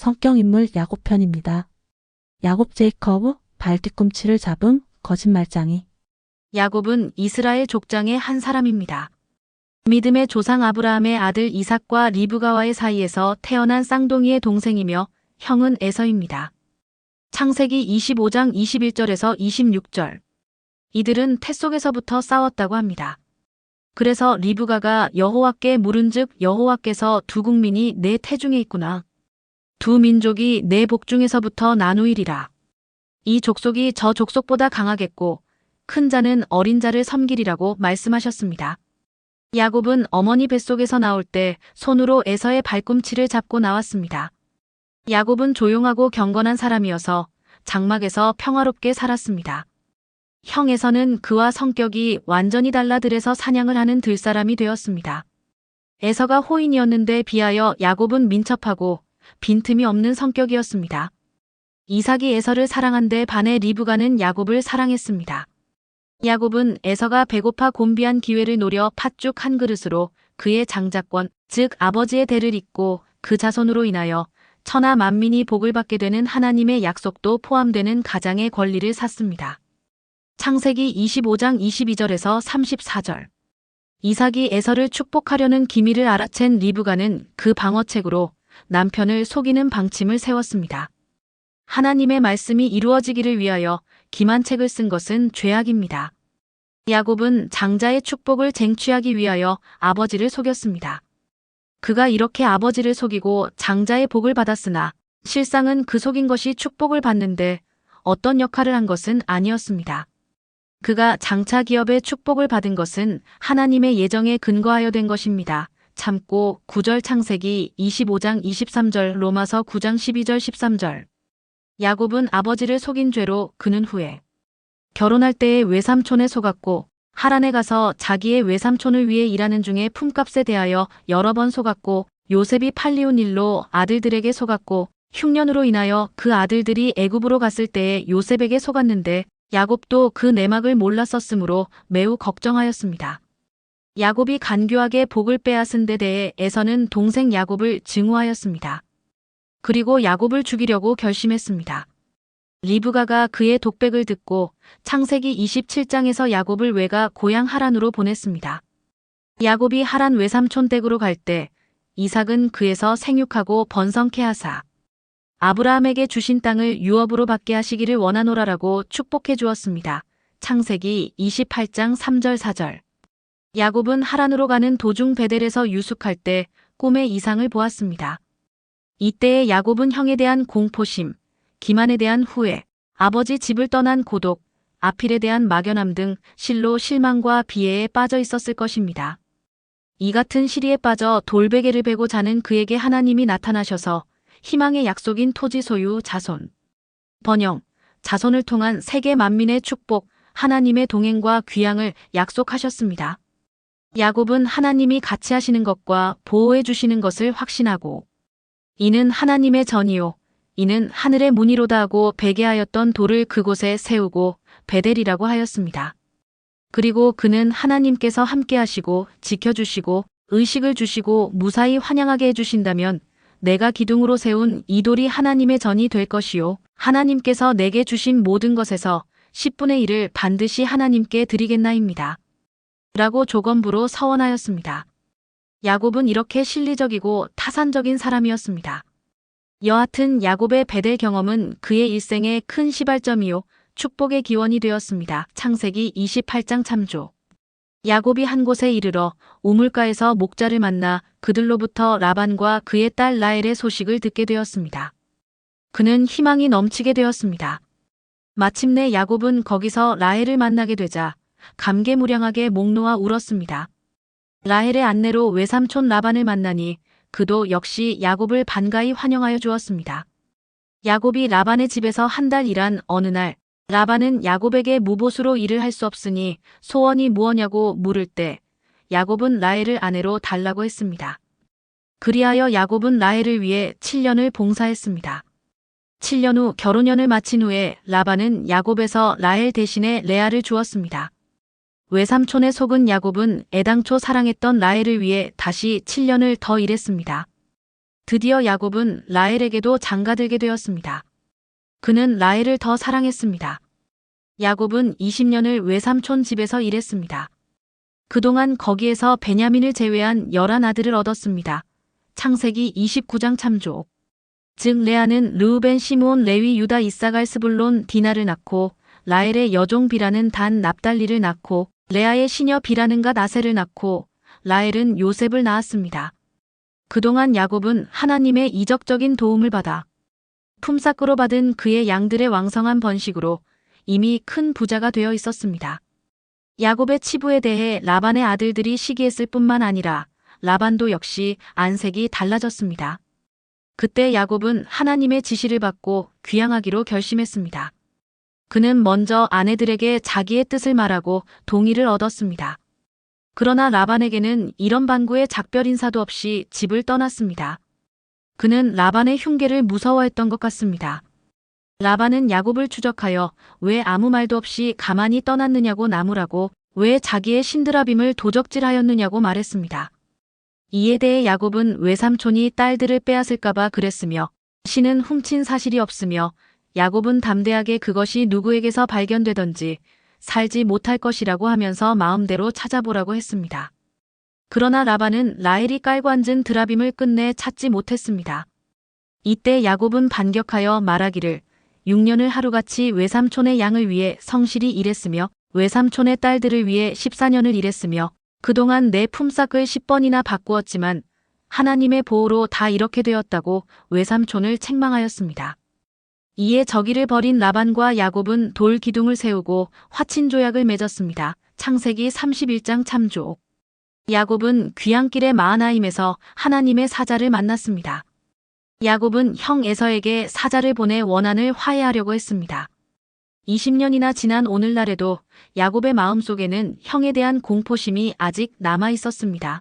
성격 인물 야곱 편입니다. 야곱 제이커브 발뒤꿈치를 잡음 거짓말장이 야곱은 이스라엘 족장의 한 사람입니다. 믿음의 조상 아브라함의 아들 이삭과 리브가와의 사이에서 태어난 쌍둥이의 동생이며 형은 에서입니다. 창세기 25장 21절에서 26절. 이들은 태 속에서부터 싸웠다고 합니다. 그래서 리브가가 여호와께 물은즉 여호와께서 두 국민이 내 태중에 있구나. 두 민족이 내 복중에서부터 나누이리라. 이 족속이 저 족속보다 강하겠고 큰 자는 어린 자를 섬기리라고 말씀하셨습니다. 야곱은 어머니 뱃속에서 나올 때 손으로 에서의 발꿈치를 잡고 나왔습니다. 야곱은 조용하고 경건한 사람이어서 장막에서 평화롭게 살았습니다. 형에서는 그와 성격이 완전히 달라들에서 사냥을 하는 들사람이 되었습니다. 에서가 호인이었는데 비하여 야곱은 민첩하고 빈틈이 없는 성격이었습니다. 이삭이 에서를 사랑한데 반해 리브가는 야곱을 사랑했습니다. 야곱은 에서가 배고파 곤비한 기회를 노려 팥죽 한 그릇으로 그의 장자권, 즉 아버지의 대를 잇고 그 자손으로 인하여 천하 만민이 복을 받게 되는 하나님의 약속도 포함되는 가장의 권리를 샀습니다. 창세기 25장 22절에서 34절. 이삭이 에서를 축복하려는 기미를 알아챈 리브가는 그 방어책으로 남편을 속이는 방침을 세웠습니다. 하나님의 말씀이 이루어지기를 위하여 기만 책을 쓴 것은 죄악입니다. 야곱은 장자의 축복을 쟁취하기 위하여 아버지를 속였습니다. 그가 이렇게 아버지를 속이고 장자의 복을 받았으나 실상은 그 속인 것이 축복을 받는데 어떤 역할을 한 것은 아니었습니다. 그가 장차 기업의 축복을 받은 것은 하나님의 예정에 근거하여 된 것입니다. 참고 9절 창세기 25장 23절 로마서 9장 12절 13절 야곱은 아버지를 속인 죄로 그는 후에 결혼할 때에 외삼촌에 속았고 하란에 가서 자기의 외삼촌을 위해 일하는 중에 품값에 대하여 여러 번 속았고 요셉이 팔리온 일로 아들들에게 속았고 흉년으로 인하여 그 아들들이 애굽으로 갔을 때에 요셉에게 속았는데 야곱도 그 내막을 몰랐었으므로 매우 걱정하였습니다. 야곱이 간교하게 복을 빼앗은 데 대해 에서는 동생 야곱을 증오하였습니다. 그리고 야곱을 죽이려고 결심했습니다. 리브가가 그의 독백을 듣고 창세기 27장에서 야곱을 외가 고향 하란으로 보냈습니다. 야곱이 하란 외삼촌 댁으로 갈 때 이삭은 그에서 생육하고 번성케 하사 아브라함에게 주신 땅을 유업으로 받게 하시기를 원하노라라고 축복해 주었습니다. 창세기 28장 3절 4절 야곱은 하란으로 가는 도중 베델에서 유숙할 때 꿈의 이상을 보았습니다. 이때의 야곱은 형에 대한 공포심, 기만에 대한 후회, 아버지 집을 떠난 고독, 아필에 대한 막연함 등 실로 실망과 비애에 빠져 있었을 것입니다. 이 같은 시리에 빠져 돌베개를 베고 자는 그에게 하나님이 나타나셔서 희망의 약속인 토지 소유 자손, 번영, 자손을 통한 세계 만민의 축복, 하나님의 동행과 귀향을 약속하셨습니다. 야곱은 하나님이 같이 하시는 것과 보호해 주시는 것을 확신하고 이는 하나님의 전이요 이는 하늘의 문이로다 하고 베개하였던 돌을 그곳에 세우고 베델이라고 하였습니다. 그리고 그는 하나님께서 함께 하시고 지켜주시고 의식을 주시고 무사히 환영하게 해주신다면 내가 기둥으로 세운 이 돌이 하나님의 전이 될 것이요. 하나님께서 내게 주신 모든 것에서 10분의 1을 반드시 하나님께 드리겠나입니다. 라고 조건부로 서원하였습니다. 야곱은 이렇게 실리적이고 타산적인 사람이었습니다. 여하튼 야곱의 베델 경험은 그의 일생의 큰 시발점이요 축복의 기원이 되었습니다. 창세기 28장 참조. 야곱이 한 곳에 이르러 우물가에서 목자를 만나 그들로부터 라반과 그의 딸 라헬의 소식을 듣게 되었습니다. 그는 희망이 넘치게 되었습니다. 마침내 야곱은 거기서 라헬을 만나게 되자 감개무량하게 목 놓아 울었습니다. 라헬의 안내로 외삼촌 라반을 만나니 그도 역시 야곱을 반가이 환영하여 주었습니다. 야곱이 라반의 집에서 한 달 일한 어느 날 라반은 야곱에게 무보수로 일을 할 수 없으니 소원이 무엇냐고 물을 때 야곱은 라헬을 아내로 달라고 했습니다. 그리하여 야곱은 라헬을 위해 7년을 봉사했습니다. 7년 후 결혼년을 마친 후에 라반은 야곱에서 라헬 대신에 레아를 주었습니다. 외삼촌의 속은 야곱은 애당초 사랑했던 라헬을 위해 다시 7년을 더 일했습니다. 드디어 야곱은 라헬에게도 장가들게 되었습니다. 그는 라헬을 더 사랑했습니다. 야곱은 20년을 외삼촌 집에서 일했습니다. 그동안 거기에서 베냐민을 제외한 11 아들을 얻었습니다. 창세기 29장 참조. 즉 레아는 르우벤, 시므온, 레위, 유다, 이사갈, 스불론, 디나를 낳고 라헬의 여종 비라는 단 납달리를 낳고 레아의 시녀 비라는가 나세를 낳고 라헬은 요셉을 낳았습니다. 그동안 야곱은 하나님의 이적적인 도움을 받아 품삯으로 받은 그의 양들의 왕성한 번식으로 이미 큰 부자가 되어 있었습니다. 야곱의 치부에 대해 라반의 아들들이 시기했을 뿐만 아니라 라반도 역시 안색이 달라졌습니다. 그때 야곱은 하나님의 지시를 받고 귀향하기로 결심했습니다. 그는 먼저 아내들에게 자기의 뜻을 말하고 동의를 얻었습니다. 그러나 라반에게는 이런 반구의 작별 인사도 없이 집을 떠났습니다. 그는 라반의 흉계를 무서워했던 것 같습니다. 라반은 야곱을 추적하여 왜 아무 말도 없이 가만히 떠났느냐고 나무라고 왜 자기의 신드라빔을 도적질하였느냐고 말했습니다. 이에 대해 야곱은 외삼촌이 딸들을 빼앗을까봐 그랬으며 신은 훔친 사실이 없으며 야곱은 담대하게 그것이 누구에게서 발견되던지 살지 못할 것이라고 하면서 마음대로 찾아보라고 했습니다. 그러나 라반은 라헬이 깔고 앉은 드라빔을 끝내 찾지 못했습니다. 이때 야곱은 반격하여 말하기를 6년을 하루같이 외삼촌의 양을 위해 성실히 일했으며 외삼촌의 딸들을 위해 14년을 일했으며 그동안 내 품삯을 10번이나 바꾸었지만 하나님의 보호로 다 이렇게 되었다고 외삼촌을 책망하였습니다. 이에 저기를 버린 라반과 야곱은 돌 기둥을 세우고 화친 조약을 맺었습니다. 창세기 31장 참조. 야곱은 귀향길의 마하나임에서 하나님의 사자를 만났습니다. 야곱은 형 에서에게 사자를 보내 원한을 화해하려고 했습니다. 20년이나 지난 오늘날에도 야곱의 마음속에는 형에 대한 공포심이 아직 남아 있었습니다.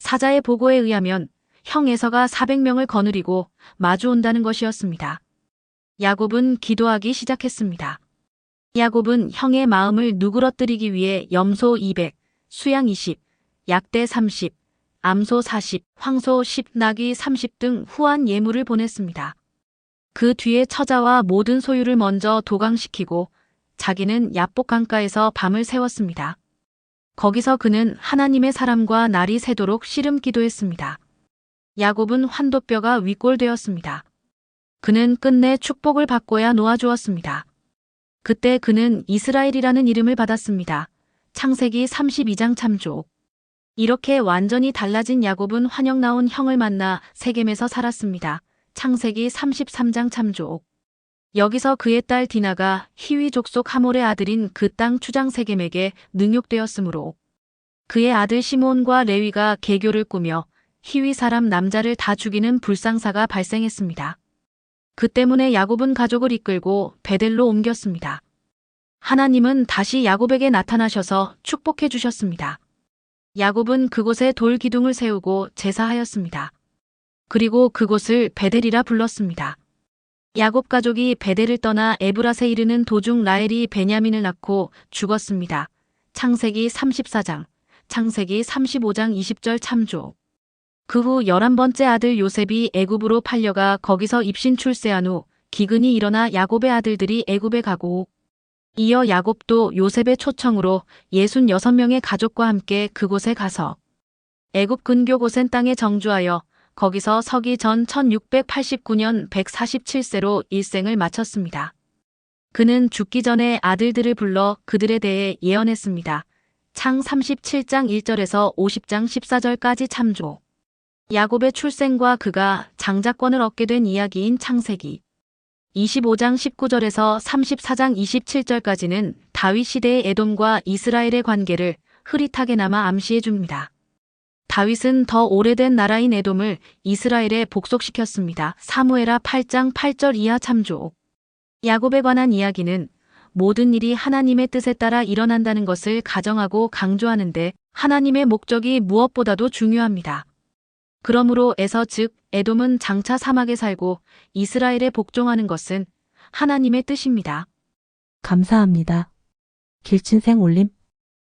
사자의 보고에 의하면 형 에서가 400명을 거느리고 마주 온다는 것이었습니다. 야곱은 기도하기 시작했습니다. 야곱은 형의 마음을 누그러뜨리기 위해 염소 200, 수양 20, 약대 30, 암소 40, 황소 10, 낙이 30 등 후한 예물을 보냈습니다. 그 뒤에 처자와 모든 소유를 먼저 도강시키고 자기는 야복 강가에서 밤을 새웠습니다. 거기서 그는 하나님의 사람과 날이 새도록 씨름 기도했습니다. 야곱은 환도뼈가 윗골되었습니다. 그는 끝내 축복을 받고야 놓아주었습니다. 그때 그는 이스라엘이라는 이름을 받았습니다. 창세기 32장 참조. 이렇게 완전히 달라진 야곱은 환영 나온 형을 만나 세겜에서 살았습니다. 창세기 33장 참조. 여기서 그의 딸 디나가 히위 족속 하몰의 아들인 그 땅 추장 세겜에게 능욕되었으므로 그의 아들 시몬과 레위가 개교를 꾸며 히위 사람 남자를 다 죽이는 불상사가 발생했습니다. 그 때문에 야곱은 가족을 이끌고 베델로 옮겼습니다. 하나님은 다시 야곱에게 나타나셔서 축복해 주셨습니다. 야곱은 그곳에 돌 기둥을 세우고 제사하였습니다. 그리고 그곳을 베델이라 불렀습니다. 야곱 가족이 베델을 떠나 에브라세 이르는 도중 라헬이 베냐민을 낳고 죽었습니다. 창세기 34장, 창세기 35장 20절 참조. 그 후 11번째 아들 요셉이 애굽으로 팔려가 거기서 입신 출세한 후 기근이 일어나 야곱의 아들들이 애굽에 가고 이어 야곱도 요셉의 초청으로 66명의 가족과 함께 그곳에 가서 애굽 근교 고센 땅에 정주하여 거기서 서기 전 1689년 147세로 일생을 마쳤습니다. 그는 죽기 전에 아들들을 불러 그들에 대해 예언했습니다. 창 37장 1절에서 50장 14절까지 참조. 야곱의 출생과 그가 장자권을 얻게 된 이야기인 창세기. 25장 19절에서 34장 27절까지는 다윗 시대의 에돔과 이스라엘의 관계를 흐릿하게나마 암시해 줍니다. 다윗은 더 오래된 나라인 에돔을 이스라엘에 복속시켰습니다. 사무에라 8장 8절 이하 참조. 야곱에 관한 이야기는 모든 일이 하나님의 뜻에 따라 일어난다는 것을 가정하고 강조하는데 하나님의 목적이 무엇보다도 중요합니다. 그러므로 에서 즉 에돔은 장차 사막에 살고 이스라엘에 복종하는 것은 하나님의 뜻입니다. 감사합니다. 길친생 올림